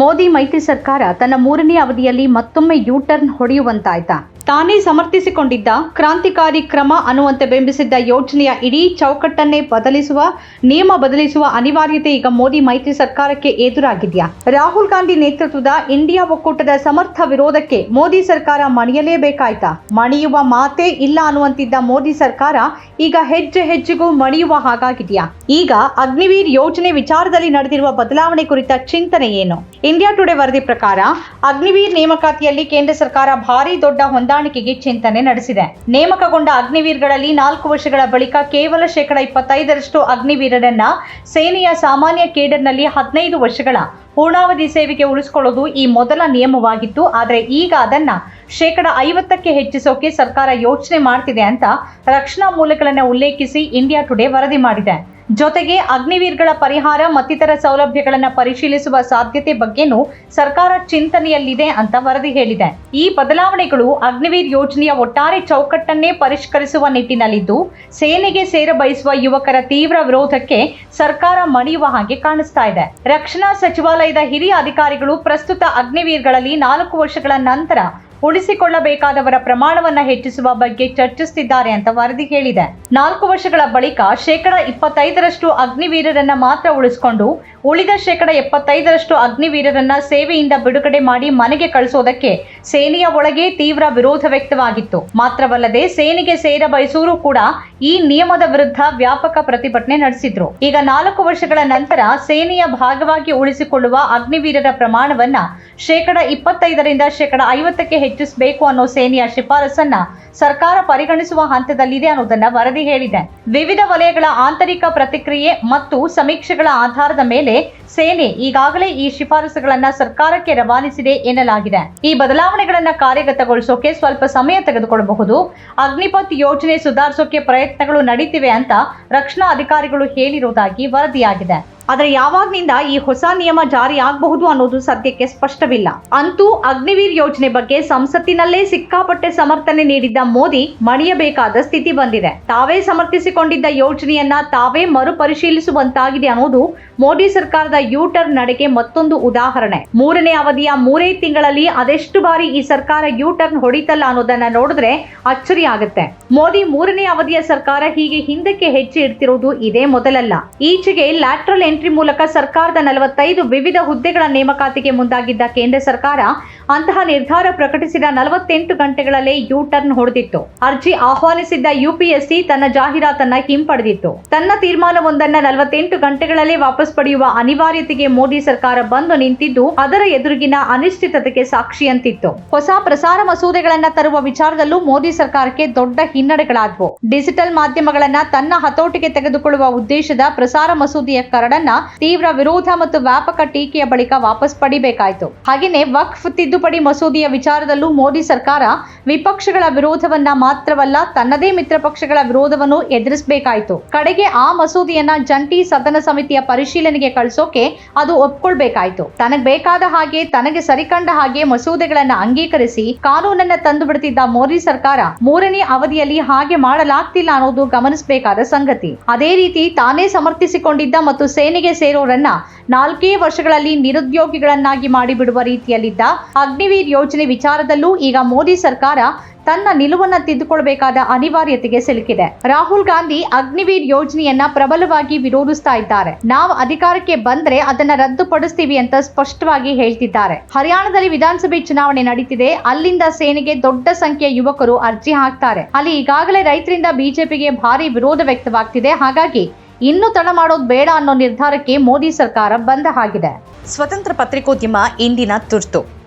ಮೋದಿ ಮೈತ್ರಿ ಸರ್ಕಾರ ತನ್ನ ಮೂರನೇ ಅವಧಿಯಲ್ಲಿ ಮತ್ತೊಮ್ಮೆ ಯೂ ಟರ್ನ್ ಹೊಡೆಯುವಂತಾಯ್ತಾ? ತಾನೇ ಸಮರ್ಥಿಸಿಕೊಂಡಿದ್ದ ಕ್ರಾಂತಿಕಾರಿ ಕ್ರಮ ಅನ್ನುವಂತೆ ಬಿಂಬಿಸಿದ್ದ ಯೋಜನೆಯ ಇಡೀ ಚೌಕಟ್ಟನ್ನೇ ಬದಲಿಸುವ, ನಿಯಮ ಬದಲಿಸುವ ಅನಿವಾರ್ಯತೆ ಈಗ ಮೋದಿ ಮೈತ್ರಿ ಸರ್ಕಾರಕ್ಕೆ ಎದುರಾಗಿದೆಯಾ? ರಾಹುಲ್ ಗಾಂಧಿ ನೇತೃತ್ವದ ಇಂಡಿಯಾ ಒಕ್ಕೂಟದ ಸಮರ್ಥ ವಿರೋಧಕ್ಕೆ ಮೋದಿ ಸರ್ಕಾರ ಮಣಿಯಲೇಬೇಕಾಯ್ತಾ? ಮಣಿಯುವ ಮಾತೇ ಇಲ್ಲ ಅನ್ನುವಂತಿದ್ದ ಮೋದಿ ಸರ್ಕಾರ ಈಗ ಹೆಜ್ಜೆ ಹೆಜ್ಜೆಗೂ ಮಣಿಯುವ ಹಾಗಾಗಿದೆಯಾ? ಈಗ ಅಗ್ನಿವೀರ್ ಯೋಜನೆ ವಿಚಾರದಲ್ಲಿ ನಡೆದಿರುವ ಬದಲಾವಣೆ ಕುರಿತ ಚಿಂತನೆ ಏನು? ಇಂಡಿಯಾ ಟುಡೇ ವರದಿ ಪ್ರಕಾರ, ಅಗ್ನಿವೀರ್ ನೇಮಕಾತಿಯಲ್ಲಿ ಕೇಂದ್ರ ಸರ್ಕಾರ ಭಾರಿ ದೊಡ್ಡ ಹೊಂದಾಣಿಕೆಗೆ ಚಿಂತನೆ ನಡೆಸಿದೆ. ನೇಮಕಗೊಂಡ ಅಗ್ನಿವೀರ್ಗಳಲ್ಲಿ ನಾಲ್ಕು ವರ್ಷಗಳ ಬಳಿಕ ಕೇವಲ ಶೇಕಡ ಇಪ್ಪತ್ತೈದರಷ್ಟು ಅಗ್ನಿವೀರರನ್ನ ಸೇನೆಯ ಸಾಮಾನ್ಯ ಕೇಡರ್ನಲ್ಲಿ ಹದಿನೈದು ವರ್ಷಗಳ ಪೂರ್ಣಾವಧಿ ಸೇವೆಗೆ ಉಳಿಸಿಕೊಳ್ಳೋದು ಈ ಮೊದಲ ನಿಯಮವಾಗಿತ್ತು. ಆದರೆ ಈಗ ಅದನ್ನ ಶೇಕಡ ಐವತ್ತಕ್ಕೆ ಹೆಚ್ಚಿಸೋಕೆ ಸರ್ಕಾರ ಯೋಚನೆ ಮಾಡ್ತಿದೆ ಅಂತ ರಕ್ಷಣಾ ಮೂಲಗಳನ್ನು ಉಲ್ಲೇಖಿಸಿ ಇಂಡಿಯಾ ಟುಡೇ ವರದಿ ಮಾಡಿದೆ. ಜೊತೆಗೆ ಅಗ್ನಿವೀರ್ಗಳ ಪರಿಹಾರ, ಮತ್ತಿತರ ಸೌಲಭ್ಯಗಳನ್ನು ಪರಿಶೀಲಿಸುವ ಸಾಧ್ಯತೆ ಬಗ್ಗೆನೂ ಸರ್ಕಾರ ಚಿಂತನೆಯಲ್ಲಿದೆ ಅಂತ ವರದಿ ಹೇಳಿದೆ. ಈ ಬದಲಾವಣೆಗಳು ಅಗ್ನಿವೀರ್ ಯೋಜನೆಯ ಒಟ್ಟಾರೆ ಚೌಕಟ್ಟನ್ನೇ ಪರಿಷ್ಕರಿಸುವ ನಿಟ್ಟಿನಲ್ಲಿದ್ದು, ಸೇನೆಗೆ ಸೇರ ಬಯಸುವ ಯುವಕರ ತೀವ್ರ ವಿರೋಧಕ್ಕೆ ಸರ್ಕಾರ ಮಣಿಯುವ ಹಾಗೆ ಕಾಣಿಸ್ತಾ ಇದೆ. ರಕ್ಷಣಾ ಸಚಿವಾಲಯದ ಹಿರಿಯ ಅಧಿಕಾರಿಗಳು ಪ್ರಸ್ತುತ ಅಗ್ನಿವೀರ್ಗಳಲ್ಲಿ ನಾಲ್ಕು ವರ್ಷಗಳ ನಂತರ ಉಳಿಸಿಕೊಳ್ಳಬೇಕಾದವರ ಪ್ರಮಾಣವನ್ನ ಹೆಚ್ಚಿಸುವ ಬಗ್ಗೆ ಚರ್ಚಿಸುತ್ತಿದ್ದಾರೆ ಅಂತ ವರದಿ ಹೇಳಿದೆ. ನಾಲ್ಕು ವರ್ಷಗಳ ಬಳಿಕ ಶೇಕಡ ಇಪ್ಪತ್ತೈದರಷ್ಟು ಅಗ್ನಿವೀರರನ್ನ ಮಾತ್ರ ಉಳಿಸಿಕೊಂಡು ಉಳಿದ ಶೇಕಡ ಎಪ್ಪತ್ತೈದರಷ್ಟು ಅಗ್ನಿವೀರರನ್ನ ಸೇವೆಯಿಂದ ಬಿಡುಗಡೆ ಮಾಡಿ ಮನೆಗೆ ಕಳಿಸೋದಕ್ಕೆ ಸೇನೆಯ ಒಳಗೆ ತೀವ್ರ ವಿರೋಧ ವ್ಯಕ್ತವಾಗಿತ್ತು. ಮಾತ್ರವಲ್ಲದೆ ಸೇನೆಗೆ ಸೇರ ಬಯಸೂರು ಕೂಡ ಈ ನಿಯಮದ ವಿರುದ್ಧ ವ್ಯಾಪಕ ಪ್ರತಿಭಟನೆ ನಡೆಸಿದ್ರು. ಈಗ ನಾಲ್ಕು ವರ್ಷಗಳ ನಂತರ ಸೇನೆಯ ಭಾಗವಾಗಿ ಉಳಿಸಿಕೊಳ್ಳುವ ಅಗ್ನಿವೀರರ ಪ್ರಮಾಣವನ್ನ ಶೇಕಡ ಇಪ್ಪತ್ತೈದರಿಂದ ಶೇಕಡ ಐವತ್ತಕ್ಕೆ ಹೆಚ್ಚಿಸಬೇಕು ಅನ್ನೋ ಸೇನೆಯ ಶಿಫಾರಸನ್ನ ಸರ್ಕಾರ ಪರಿಗಣಿಸುವ ಹಂತದಲ್ಲಿದೆ ಅನ್ನೋದನ್ನ ವರದಿ ಹೇಳಿದೆ. ವಿವಿಧ ವಲಯಗಳ ಆಂತರಿಕ ಪ್ರತಿಕ್ರಿಯೆ ಮತ್ತು ಸಮೀಕ್ಷೆಗಳ ಆಧಾರದ ಮೇಲೆ ಸೇನೆ ಈಗಾಗಲೇ ಈ ಶಿಫಾರಸುಗಳನ್ನ ಸರ್ಕಾರಕ್ಕೆ ರವಾನಿಸಿದೆ ಎನ್ನಲಾಗಿದೆ. ಈ ಬದಲಾವಣೆಗಳನ್ನ ಕಾರ್ಯಗತಗೊಳಿಸೋಕೆ ಸ್ವಲ್ಪ ಸಮಯ ತೆಗೆದುಕೊಳ್ಳಬಹುದು. ಅಗ್ನಿಪಥ್ ಯೋಜನೆ ಸುಧಾರಿಸೋಕೆ ಪ್ರಯತ್ನಗಳು ನಡೀತಿವೆ ಅಂತ ರಕ್ಷಣಾ ಅಧಿಕಾರಿಗಳು ಹೇಳಿರುವುದಾಗಿ ವರದಿಯಾಗಿದೆ. ಆದರೆ ಯಾವಾಗ್ನಿಂದ ಈ ಹೊಸ ನಿಯಮ ಜಾರಿ ಆಗಬಹುದು ಅನ್ನೋದು ಸದ್ಯಕ್ಕೆ ಸ್ಪಷ್ಟವಿಲ್ಲ. ಅಂತೂ ಅಗ್ನಿವೀರ್ ಯೋಜನೆ ಬಗ್ಗೆ ಸಂಸತ್ತಿನಲ್ಲೇ ಸಿಕ್ಕಾಪಟ್ಟೆ ಸಮರ್ಥನೆ ನೀಡಿದ್ದ ಮೋದಿ ಮಣಿಯಬೇಕಾದ ಸ್ಥಿತಿ ಬಂದಿದೆ. ತಾವೇ ಸಮರ್ಥಿಸಿಕೊಂಡಿದ್ದ ಯೋಜನೆಯನ್ನ ತಾವೇ ಮರುಪರಿಶೀಲಿಸುವಂತಾಗಿದೆ ಅನ್ನೋದು ಮೋದಿ ಸರ್ಕಾರದ ಯೂ ಟರ್ನ್ ನಡೆಗೆ ಮತ್ತೊಂದು ಉದಾಹರಣೆ. ಮೂರನೇ ಅವಧಿಯ ಮೂರೇ ತಿಂಗಳಲ್ಲಿ ಅದೆಷ್ಟು ಬಾರಿ ಈ ಸರ್ಕಾರ ಯೂ ಟರ್ನ್ ಹೊಡಿತಲ್ಲ ಅನ್ನೋದನ್ನ ನೋಡಿದ್ರೆ ಅಚ್ಚರಿ ಆಗುತ್ತೆ. ಮೋದಿ ಮೂರನೇ ಅವಧಿಯ ಸರ್ಕಾರ ಹೀಗೆ ಹಿಂದಕ್ಕೆ ಹೆಜ್ಜೆ ಇಡ್ತಿರುವುದು ಇದೇ ಮೊದಲಲ್ಲ. ಈಚೆಗೆ ಲ್ಯಾಟ್ರಲ್ ಎಂಟ್ರಿ ಮೂಲಕ ಸರ್ಕಾರದ ನಲವತ್ತೈದು ವಿವಿಧ ಹುದ್ದೆಗಳ ನೇಮಕಾತಿಗೆ ಮುಂದಾಗಿದ್ದ ಕೇಂದ್ರ ಸರ್ಕಾರ ಅಂತಹ ನಿರ್ಧಾರ ಪ್ರಕಟಿಸಿದ ನಲವತ್ತೆಂಟು ಗಂಟೆಗಳಲ್ಲೇ ಯು ಟರ್ನ್ ಹೊಡೆದಿತ್ತು. ಅರ್ಜಿ ಆಹ್ವಾನಿಸಿದ್ದ ಯುಪಿಎಸ್ಸಿ ತನ್ನ ಜಾಹೀರಾತನ್ನ ಹಿಂಪಡೆದಿತ್ತು. ತನ್ನ ತೀರ್ಮಾನವೊಂದನ್ನ ನಲವತ್ತೆಂಟು ಗಂಟೆಗಳಲ್ಲೇ ವಾಪಸ್ ಪಡೆಯುವ ಅನಿವಾರ್ಯತೆಗೆ ಮೋದಿ ಸರ್ಕಾರ ಬಂದು ನಿಂತಿದ್ದು ಅದರ ಎದುರಿಗಿನ ಅನಿಶ್ಚಿತತೆಗೆ ಸಾಕ್ಷಿಯಂತಿತ್ತು. ಹೊಸ ಪ್ರಸಾರ ಮಸೂದೆಗಳನ್ನ ತರುವ ವಿಚಾರದಲ್ಲೂ ಮೋದಿ ಸರ್ಕಾರಕ್ಕೆ ದೊಡ್ಡ ಹಿನ್ನಡೆಗಳಾದವು. ಡಿಜಿಟಲ್ ಮಾಧ್ಯಮಗಳನ್ನ ತನ್ನ ಹತೋಟಿಗೆ ತೆಗೆದುಕೊಳ್ಳುವ ಉದ್ದೇಶದ ಪ್ರಸಾರ ಮಸೂದೆಯ ಕರಡನ್ನ ತೀವ್ರ ವಿರೋಧ ಮತ್ತು ವ್ಯಾಪಕ ಟೀಕೆಯ ಬಳಿಕ ವಾಪಸ್ ಪಡಿಬೇಕಾಯಿತು. ಹಾಗೆಯೇ ವಕ್ಫ್ ತಿದ್ದುಪಡಿ ಮಸೂದೆಯ ವಿಚಾರದಲ್ಲೂ ಮೋದಿ ಸರ್ಕಾರ ವಿಪಕ್ಷಗಳ ವಿರೋಧವನ್ನ ಮಾತ್ರವಲ್ಲ ತನ್ನದೇ ಮಿತ್ರ ಪಕ್ಷಗಳ ವಿರೋಧವನ್ನು ಎದುರಿಸಬೇಕಾಯಿತು. ಕಡೆಗೆ ಆ ಮಸೂದೆಯನ್ನ ಜಂಟಿ ಸದನ ಸಮಿತಿಯ ಪರಿಶೀಲನೆಗೆ ಕಳಿಸೋಕೆ ಅದು ಒಪ್ಕೊಳ್ಬೇಕಾಯಿತು. ತನಗ್ ಬೇಕಾದ ಹಾಗೆ ತನಗೆ ಸರಿಕಂಡ ಹಾಗೆ ಮಸೂದೆಗಳನ್ನ ಅಂಗೀಕರಿಸಿ ಕಾನೂನನ್ನ ತಂದು ಬಿಡುತ್ತಿದ್ದ ಮೋದಿ ಸರ್ಕಾರ ಮೂರನೇ ಅವಧಿಯಲ್ಲಿ ಹಾಗೆ ಮಾಡಲಾಗ್ತಿಲ್ಲ ಅನ್ನೋದು ಗಮನಿಸಬೇಕಾದ ಸಂಗತಿ. ಅದೇ ರೀತಿ ತಾನೇ ಸಮರ್ಥಿಸಿಕೊಂಡಿದ್ದ ಮತ್ತು ಸೇನೆಗೆ ಸೇರೋರನ್ನ ನಾಲ್ಕೇ ವರ್ಷಗಳಲ್ಲಿ ನಿರುದ್ಯೋಗಿಗಳನ್ನಾಗಿ ಮಾಡಿಬಿಡುವ ರೀತಿಯಲ್ಲಿದ್ದ ಅಗ್ನಿವೀರ್ ಯೋಜನೆ ವಿಚಾರದಲ್ಲೂ ಈಗ ಮೋದಿ ಸರ್ಕಾರ ತನ್ನ ನಿಲುವನ್ನ ತಿದ್ದುಕೊಳ್ಬೇಕಾದ ಅನಿವಾರ್ಯತೆಗೆ ಸಿಲುಕಿದೆ. ರಾಹುಲ್ ಗಾಂಧಿ ಅಗ್ನಿವೀರ್ ಯೋಜನೆಯನ್ನ ಪ್ರಬಲವಾಗಿ ವಿರೋಧಿಸ್ತಾ ಇದ್ದಾರೆ. ನಾವು ಅಧಿಕಾರಕ್ಕೆ ಬಂದ್ರೆ ಅದನ್ನ ರದ್ದುಪಡಿಸ್ತೀವಿ ಅಂತ ಸ್ಪಷ್ಟವಾಗಿ ಹೇಳ್ತಿದ್ದಾರೆ. ಹರಿಯಾಣದಲ್ಲಿ ವಿಧಾನಸಭೆ ಚುನಾವಣೆ ನಡೀತಿದೆ. ಅಲ್ಲಿಂದ ಸೇನೆಗೆ ದೊಡ್ಡ ಸಂಖ್ಯೆಯ ಯುವಕರು ಅರ್ಜಿ ಹಾಕ್ತಾರೆ. ಅಲ್ಲಿ ಈಗಾಗಲೇ ರೈತರಿಂದ ಬಿಜೆಪಿಗೆ ಭಾರಿ ವಿರೋಧ ವ್ಯಕ್ತವಾಗ್ತಿದೆ. ಹಾಗಾಗಿ ಇನ್ನು ತಡ ಮಾಡೋದು ಬೇಡ ಅನ್ನೋ ನಿರ್ಧಾರಕ್ಕೆ ಮೋದಿ ಸರ್ಕಾರ ಬಂದ ಹಾಗಿದೆ. ಸ್ವತಂತ್ರ ಪತ್ರಿಕೋದ್ಯಮ ಇಂದಿನ ತುರ್ತು.